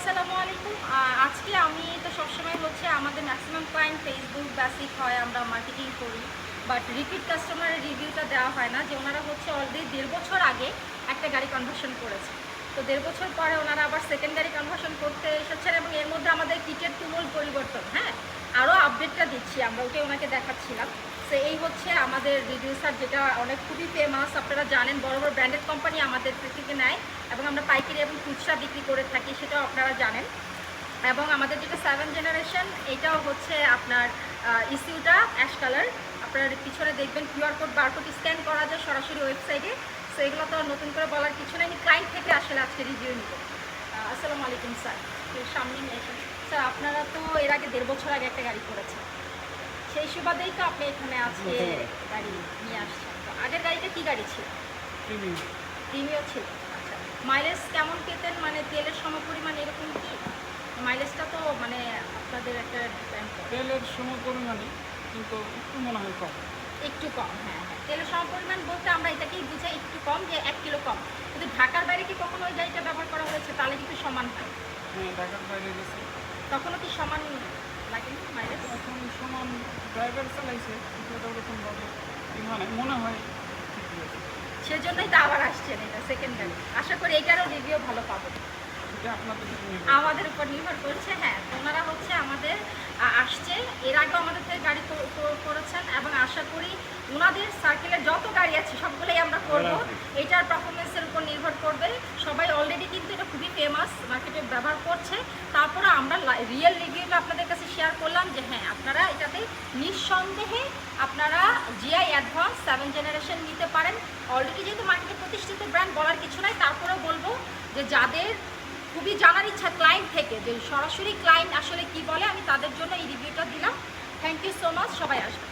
আসসালামু আলাইকুম। আজকে আমি তো সবসময় হচ্ছে আমাদের ম্যাক্সিমাম ক্লায়েন্ট ফেসবুক বেসিক হয়, আমরা মার্কেটিং করি বাট রিপিট কাস্টমারের রিভিউটা দেওয়া হয় না, যে ওনারা হচ্ছে অলরেডি দেড় বছর আগে একটা গাড়ি কনভার্সন করেছে। তো দেড় বছর পরে ওনারা আবার সেকেন্ড গাড়ি কনভার্সন আপডেটটা দিচ্ছি, আমরা ওটাই ওনাকে দেখাচ্ছিলাম। তো এই হচ্ছে আমাদের রিডিউসার যেটা অনেক খুবই ফেমাস আপনারা জানেন, বড় বড় ব্র্যান্ডেড কোম্পানি আমাদের থেকে নেয় এবং আমরা পাইকারি এবং খুচরা বিক্রি করে থাকি, সেটাও আপনারা জানেন। এবং আমাদের যেটা সেভেন জেনারেশন এটাও হচ্ছে আপনার ইস্যুটা অ্যাশ কালার আপনার পিছনে দেখবেন কিউআর কোড বারকোড স্ক্যান করা যায় সরাসরি ওয়েবসাইটে সো এগুলো তো নতুন করে বলার কিছু নেই ক্লাইন্ট থেকে আসলে আজকে রিভিউ নিব। আসসালামু আলাইকুম স্যার সামনে নিয়ে স্যার আপনারা এর আগে দেড় বছর আগে একটা গাড়ি করেছে। সেই সুবাদেই তো আপনি এখানে আজকে গাড়ি। নিয়ে আসছেন। তো আগের গাড়িটা কি গাড়ি ছিল? প্রিমিয় ছিল। আচ্ছা মাইলেজ কেমন পেতেন? মানে তেলের সমপরিমাণ এরকম কি? মাইলেজটা তো মানে আপনাদের একটা তেলের সম পরিমাণে কিন্তু একটু মনে হয় কম। একটু কম হ্যাঁ হ্যাঁ। তেলের সমপরিমাণ বলতে আমরা এটাকেই বুঝাই একটু কম যে এক কিলো কম। কিন্তু ঢাকার বাইরে কি কখনো ওই গাড়িটা ব্যবহার করা হয়েছে? তাহলে কিন্তু সমান হয়। হ্যাঁ ঢাকার বাইরে গেছে। তখনও কি সমান মাইলেজ এখন সমান ড্রাইভার চালাইছে ওরকমভাবে মনে হয় সেজন্যই তো আবার আসছেন এটা সেকেন্ড গাড়ি আশা করি এটারও রিভিউ ভালো পাবো। আমাদের উপর নির্ভর করছে হ্যাঁ তো ওনারা হচ্ছে আমাদের আসছে। এর আগেও আমাদের থেকে গাড়ি কর- কর- করেছেন এবং আশা করি ওনাদের সার্কেলে যত গাড়ি আছে সবগুলোই আমরা করব এটার পারফরমেন্সের উপর নির্ভর করবে সবাই অলরেডি কিন্তু এটা খুবই ফেমাস মার্কেটে ব্যবহার করছে। তারপরে আমরা রিয়েল রিভিউটা আপনাদের কাছে শেয়ার করলাম যে হ্যাঁ আপনারা এটাতে নিঃসন্দেহে আপনারা জিআই অ্যাডভান্স সেভেন জেনারেশন নিতে পারেন। অলরেডি যেহেতু মার্কেটে প্রতিষ্ঠিত ব্র্যান্ড বলার কিছু নাই, তারপরেও বলব যে যাদের খুবই জানার ইচ্ছা ক্লায়েন্ট থেকে, যে সরাসরি ক্লায়েন্ট আসলে কি বলে, আমি তাদের জন্য এই রিভিউটা দিলাম। থ্যাংক ইউ সো মাচ সবাই আসবেন।